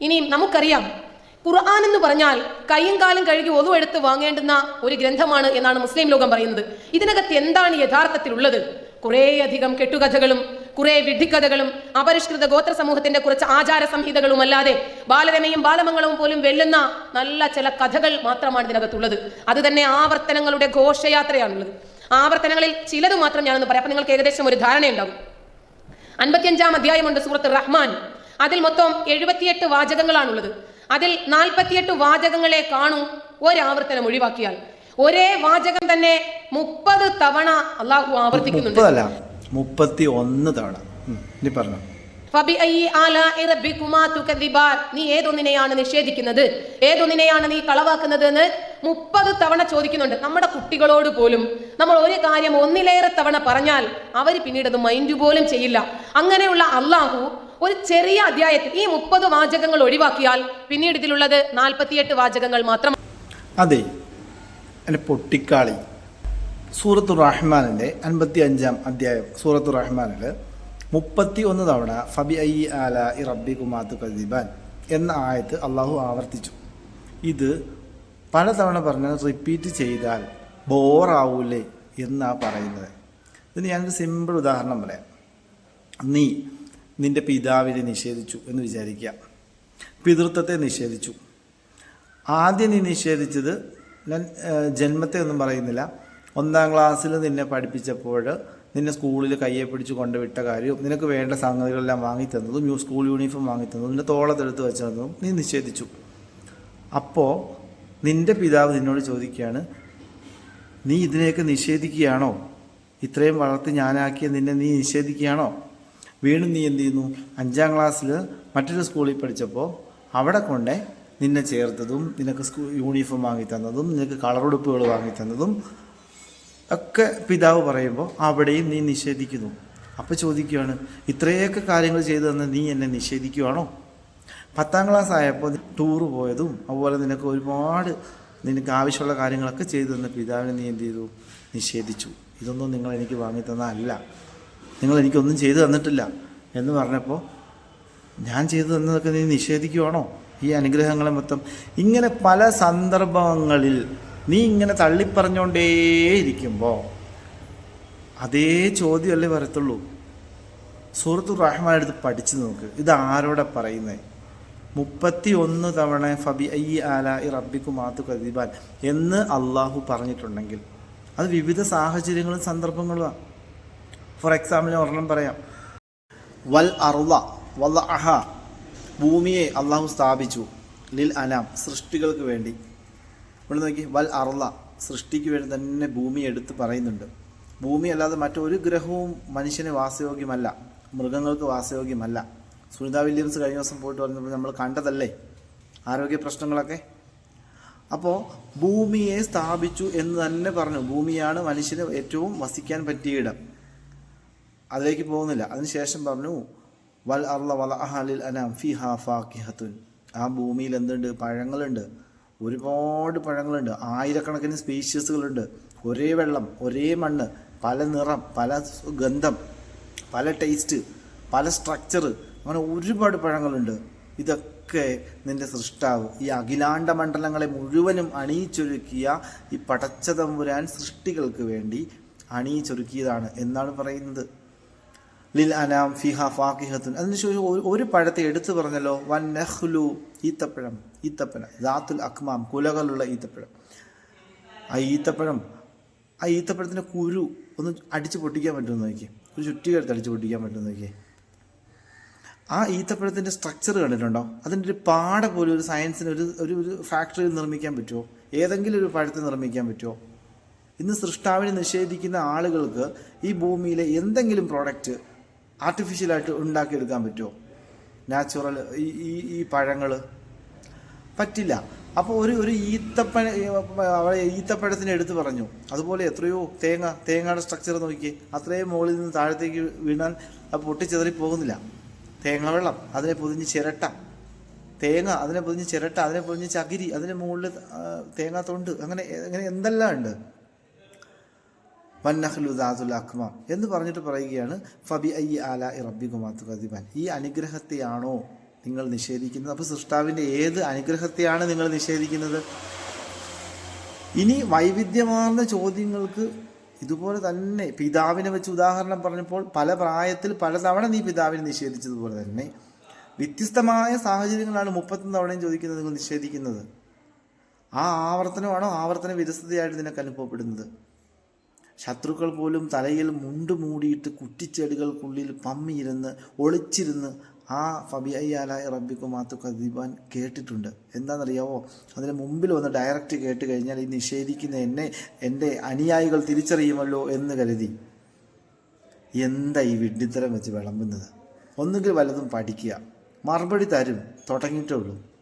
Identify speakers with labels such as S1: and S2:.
S1: ഇനിയും നമുക്കറിയാം. ഖുർആൻ എന്ന് പറഞ്ഞാൽ കൈയും കാലും കഴുകി ഒതുവെടുത്ത് വാങ്ങേണ്ടുന്ന ഒരു ഗ്രന്ഥമാണ് എന്നാണ് മുസ്ലിം ലോകം പറയുന്നത്. ഇതിനകത്ത് എന്താണ് യഥാർത്ഥത്തിലുള്ളത്? കുറേയധികം കെട്ടുകഥകളും കുറെ വിഡ്ഢിക്കഥകളും അപരിഷ്കൃത ഗോത്ര സമൂഹത്തിന്റെ കുറച്ച് ആചാര സംഹിതകളും അല്ലാതെ ബാലരമയും ബാലമംഗളവും പോലും വെല്ലുന്ന നല്ല ചില കഥകൾ മാത്രമാണ് ഇതിനകത്തുള്ളത്. അത് തന്നെ ആവർത്തനങ്ങളുടെ ഘോഷയാത്രയാണുള്ളത്. ആവർത്തനങ്ങളിൽ ചിലത് മാത്രം ഞാനൊന്ന് പറയാം. അപ്പൊ നിങ്ങൾക്ക് ഏകദേശം ഒരു ധാരണയുണ്ടാവും. അൻപത്തിയഞ്ചാം അധ്യായമുണ്ട് സുഹൃത്ത് റഹ്മാൻ. അതിൽ മൊത്തം എഴുപത്തിയെട്ട് വാചകങ്ങളാണുള്ളത്. അതിൽ നാൽപ്പത്തിയെട്ട് വാചകങ്ങളെ കാണൂ. ഒരാവർത്തനം ഒഴിവാക്കിയാൽ. ഒരേ വാചകം തന്നെ മുപ്പത് തവണ അള്ളാഹു ആവർത്തിക്കുന്നുണ്ട്.
S2: മുപ്പതല്ല മുപ്പത്തി ഒന്ന് തവണ പറഞ്ഞു.
S1: നീ ഏതൊന്നിനെയാണ് നിഷേധിക്കുന്നത്? ഏതൊന്നിനെയാണ് നീ കളവാക്കുന്നത് എന്ന് മുപ്പത് തവണ ചോദിക്കുന്നുണ്ട്. നമ്മുടെ കുട്ടികളോട് പോലും നമ്മൾ ഒരു കാര്യം ഒന്നിലേറെ തവണ പറഞ്ഞാൽ അവർ പിന്നീട് അത് മൈൻഡ് പോലും ചെയ്യില്ല. അങ്ങനെയുള്ള അള്ളാഹു ഒരു ചെറിയ അധ്യായത്തിൽ ഈ മുപ്പത് വാചകങ്ങൾ ഒഴിവാക്കിയാൽ പിന്നീട് ഇതിലുള്ളത് നാൽപ്പത്തിയെട്ട് വാചകങ്ങൾ മാത്രം
S2: അതെ എന്റെ പൊട്ടിക്കാളി. സൂറത്തു റഹ്മാനിന്റെ അൻപത്തി അഞ്ചാം അധ്യായം സൂറത്തു റഹ്മാനിൽ മുപ്പത്തി ഒന്ന് തവണ ഫബി ഐ ആല ഇ റബ്ബി കുമാത്തു കദീബാൻ എന്ന ആയത്ത് അള്ളാഹു ആവർത്തിച്ചു. ഇത് പലതവണ പറഞ്ഞാൽ റിപ്പീറ്റ് ചെയ്താൽ ബോറാവൂലേ എന്നാണ് പറയുന്നത്. ഇതിന് ഞാനൊരു സിമ്പിൾ ഉദാഹരണം പറയാം. നീ നിന്റെ പിതാവിനെ നിഷേധിച്ചു എന്ന് വിചാരിക്കുക. പിതൃത്വത്തെ നിഷേധിച്ചു. ആദ്യം നീ നിഷേധിച്ചത് ഞാൻ ജന്മത്തെ ഒന്നും പറയുന്നില്ല. ഒന്നാം ക്ലാസ്സിൽ നിന്നെ പഠിപ്പിച്ചപ്പോൾ നിന്നെ സ്കൂളിൽ കയ്യെ പിടിച്ച് കൊണ്ടുവിട്ട കാര്യവും നിനക്ക് വേണ്ട സംഗതികളെല്ലാം വാങ്ങി തന്നതും സ്കൂൾ യൂണിഫോം വാങ്ങി തന്നതും നിന്റെ തോളത്തെടുത്ത് വെച്ച് തന്നതും നീ നിഷേധിച്ചു. അപ്പോൾ നിന്റെ പിതാവ് നിന്നോട് ചോദിക്കുകയാണ് നീ ഇതിനെയൊക്കെ നിഷേധിക്കുകയാണോ? ഇത്രയും വളർത്തി ഞാനാക്കിയ നിന്നെ നീ നിഷേധിക്കുകയാണോ? വീണ്ടും നീ എന്ത് ചെയ്യുന്നു? അഞ്ചാം ക്ലാസ്സിൽ മറ്റൊരു സ്കൂളിൽ പഠിച്ചപ്പോൾ അവിടെ കൊണ്ടേ നിന്നെ ചേർത്തതും നിനക്ക് സ്കൂ യൂണിഫോം വാങ്ങി തന്നതും നിനക്ക് കളറുടുപ്പുകൾ വാങ്ങി തന്നതും ഒക്കെ പിതാവ് പറയുമ്പോൾ അവിടെയും നീ നിഷേധിക്കുന്നു. അപ്പോൾ ചോദിക്കുകയാണ് ഇത്രയൊക്കെ കാര്യങ്ങൾ ചെയ്തു തന്ന നീ എന്നെ നിഷേധിക്കുകയാണോ പത്താം ക്ലാസ് ആയപ്പോൾ ടൂറ് പോയതും അതുപോലെ നിനക്ക് ഒരുപാട് നിനക്ക് ആവശ്യമുള്ള കാര്യങ്ങളൊക്കെ ചെയ്തു തന്ന പിതാവിനെ നീ എന്ത് ചെയ്തു? നിഷേധിച്ചു. ഇതൊന്നും നിങ്ങൾ എനിക്ക് വാങ്ങി തന്നതല്ല നിങ്ങൾ എനിക്കൊന്നും ചെയ്തു തന്നിട്ടില്ല എന്ന് പറഞ്ഞപ്പോൾ ഞാൻ ചെയ്തു തന്നതൊക്കെ നീ നിഷേധിക്കുവാണോ? ഈ അനുഗ്രഹങ്ങളെ മൊത്തം ഇങ്ങനെ പല സന്ദർഭങ്ങളിൽ നീ ഇങ്ങനെ തള്ളിപ്പറഞ്ഞുകൊണ്ടേയിരിക്കുമ്പോൾ അതേ ചോദ്യമല്ലേ വരത്തുള്ളൂ. സൂറത്ത് റഹ്മാൻ എടുത്ത് പഠിച്ചു നോക്ക്. ഇത് ആരോടെ പറയുന്നത് മുപ്പത്തി ഒന്ന് തവണ ഫബി ഐ ആല ഇ റബ്ബിക്കു മാത്തു കദീബാൻ എന്ന് അള്ളാഹു പറഞ്ഞിട്ടുണ്ടെങ്കിൽ അത് വിവിധ സാഹചര്യങ്ങളും സന്ദർഭങ്ങളുമാണ് ഫോർ എക്സാമ്പിൾ ഒരെണ്ണം പറയാം. വൽ അറുള വൽ അഹ ഭൂമിയെ അള്ളാഹു സ്ഥാപിച്ചു. ലിൽ അനാം സൃഷ്ടികൾക്ക് വേണ്ടി. ഇവിടെ നോക്കി വൽ അറുള സൃഷ്ടിക്ക് വേണ്ടി തന്നെ ഭൂമി എടുത്ത് പറയുന്നുണ്ട്. ഭൂമി അല്ലാതെ മറ്റൊരു ഗ്രഹവും മനുഷ്യന് വാസയോഗ്യമല്ല മൃഗങ്ങൾക്ക് വാസയോഗ്യമല്ല. സുനിത വില്യംസ് കഴിഞ്ഞ ദിവസം പോയിട്ട് പറഞ്ഞപ്പോൾ നമ്മൾ കണ്ടതല്ലേ? ആരോഗ്യ പ്രശ്നങ്ങളൊക്കെ? അപ്പോൾ ഭൂമിയെ സ്ഥാപിച്ചു എന്ന് തന്നെ പറഞ്ഞു. ഭൂമിയാണ് മനുഷ്യന് ഏറ്റവും വസിക്കാൻ പറ്റിയ ഇടം. അതിലേക്ക് പോകുന്നില്ല. അതിനുശേഷം പറഞ്ഞു വൽ അർള വല അഹാലിൽ അനാം ഫി ഹാ ആ ഭൂമിയിൽ എന്തുണ്ട്? പഴങ്ങളുണ്ട്. ഒരുപാട് പഴങ്ങളുണ്ട്. ആയിരക്കണക്കിന് സ്പീഷ്യസുകളുണ്ട്. ഒരേ വെള്ളം ഒരേ മണ്ണ് പല നിറം പല ഗന്ധം പല ടേസ്റ്റ് പല സ്ട്രക്ചർ അങ്ങനെ ഒരുപാട് പഴങ്ങളുണ്ട്. ഇതൊക്കെ നിന്റെ സൃഷ്ടാവ്. ഈ അഖിലാണ്ട മണ്ഡലങ്ങളെ മുഴുവനും അണിയിച്ചൊരുക്കിയ ഈ പടച്ചതമ്പുരാൻ സൃഷ്ടികൾക്ക് വേണ്ടി അണിയിച്ചൊരുക്കിയതാണ് എന്നാണ് പറയുന്നത്. ലിൽ അനാം ഫിഹ ഫാക്കിഹത്തുൻ അതിനുശേഷം ഒരു- പഴത്തെ എടുത്തു പറഞ്ഞല്ലോ വൻ നെഹ്ലു ഈത്തപ്പഴം ഈത്തപ്പഴം ദാത്തുൽ അക്മാം കുലകളുള്ള ഈത്തപ്പഴം. ആ ഈത്തപ്പഴം ആ ഈത്തപ്പഴത്തിന്റെ കുരു ഒന്ന് അടിച്ച് പൊട്ടിക്കാൻ പറ്റുമെന്ന് നോക്കിയേ. ഒരു ചുറ്റികെടുത്ത് അടിച്ചു പൊട്ടിക്കാൻ പറ്റുമെന്ന് നോക്കിയേ. ആ ഈത്തപ്പഴത്തിന്റെ സ്ട്രക്ചർ കണ്ടിട്ടുണ്ടോ? അതിന്റെ ഒരു പാട പോലും ഒരു സയൻസിന് ഒരു ഒരു ഒരു ഫാക്ടറിയിൽ നിർമ്മിക്കാൻ പറ്റുമോ? ഏതെങ്കിലും ഒരു പഴത്തിൽ നിർമ്മിക്കാൻ പറ്റുമോ? ഇന്ന് സൃഷ്ടാവിനെ നിഷേധിക്കുന്ന ആളുകൾക്ക് ഈ ഭൂമിയിലെ എന്തെങ്കിലും പ്രോഡക്റ്റ് ആർട്ടിഫിഷ്യലായിട്ട് ഉണ്ടാക്കിയെടുക്കാൻ പറ്റുമോ? നാച്ചുറൽ ഈ ഈ പഴങ്ങൾ പറ്റില്ല. അപ്പോൾ ഒരു ഒരു ഈത്തപ്പഴ ഈത്തപ്പഴത്തിന് എടുത്ത് പറഞ്ഞു. അതുപോലെ എത്രയോ തേങ്ങ തേങ്ങയുടെ സ്ട്രക്ചർ നോക്കി അത്രയും മുകളിൽ നിന്ന് താഴത്തേക്ക് വീണാൽ അത് പൊട്ടിച്ചെതറി പോകുന്നില്ല. തേങ്ങ വെള്ളം അതിനെ പൊതിഞ്ഞ് ചിരട്ട. തേങ്ങ അതിനെ പൊതിഞ്ഞ് ചിരട്ട അതിനെ പൊതിഞ്ഞ് ചകിരി അതിന് മുകളിൽ തേങ്ങ തൊണ്ട് അങ്ങനെ അങ്ങനെ എന്തെല്ലാം ഉണ്ട്? വന്നഹ്ലുദാതുൽ അക്മാം എന്ന് പറഞ്ഞിട്ട് പറയുകയാണ് ഫബി ഐ ആല റബ്ബി കുമാത്തു ഈ അനുഗ്രഹത്തെയാണോ നിങ്ങൾ നിഷേധിക്കുന്നത്? അപ്പോൾ സൃഷ്ടാവിന്റെ ഏത് അനുഗ്രഹത്തെയാണ് നിങ്ങൾ നിഷേധിക്കുന്നത്? ഇനി വൈവിധ്യമാർന്ന ചോദ്യങ്ങൾക്ക് ഇതുപോലെ തന്നെ പിതാവിനെ വെച്ച് ഉദാഹരണം പറഞ്ഞപ്പോൾ പല പ്രായത്തിൽ പലതവണ നീ പിതാവിനെ നിഷേധിച്ചതുപോലെ തന്നെ വ്യത്യസ്തമായ സാഹചര്യങ്ങളാണ് മുപ്പത്തൊന്ന് തവണയും ചോദിക്കുന്നത് നിങ്ങൾ നിഷേധിക്കുന്നത്. ആ ആവർത്തനമാണോ ആവർത്തന വിരസതയായിട്ട് നിനക്ക് അനുഭവപ്പെടുന്നത്? ശത്രുക്കൾ പോലും തലയിൽ മുണ്ട് മൂടിയിട്ട് കുറ്റിച്ചെടികൾക്കുള്ളിൽ പമ്മിയിരുന്ന് ഒളിച്ചിരുന്ന് ആ ഫബിയായ റബ്ബിക്കു മാത്തു കദീബാൻ കേട്ടിട്ടുണ്ട്. എന്താണെന്നറിയാവോ? അതിന് മുമ്പിൽ വന്ന് ഡയറക്റ്റ് കേട്ട് കഴിഞ്ഞാൽ ഈ നിഷേധിക്കുന്ന എന്നെ എന്റെ അനുയായികൾ തിരിച്ചറിയുമല്ലോ എന്ന് കരുതി. എന്താ ഈ വിഡ്ഢിത്തരം വെച്ച് വിളമ്പുന്നത്? ഒന്നുകിൽ വല്ലതും പഠിക്കുക. മറുപടി തരും. തുടങ്ങിയിട്ടേ ഉള്ളൂ.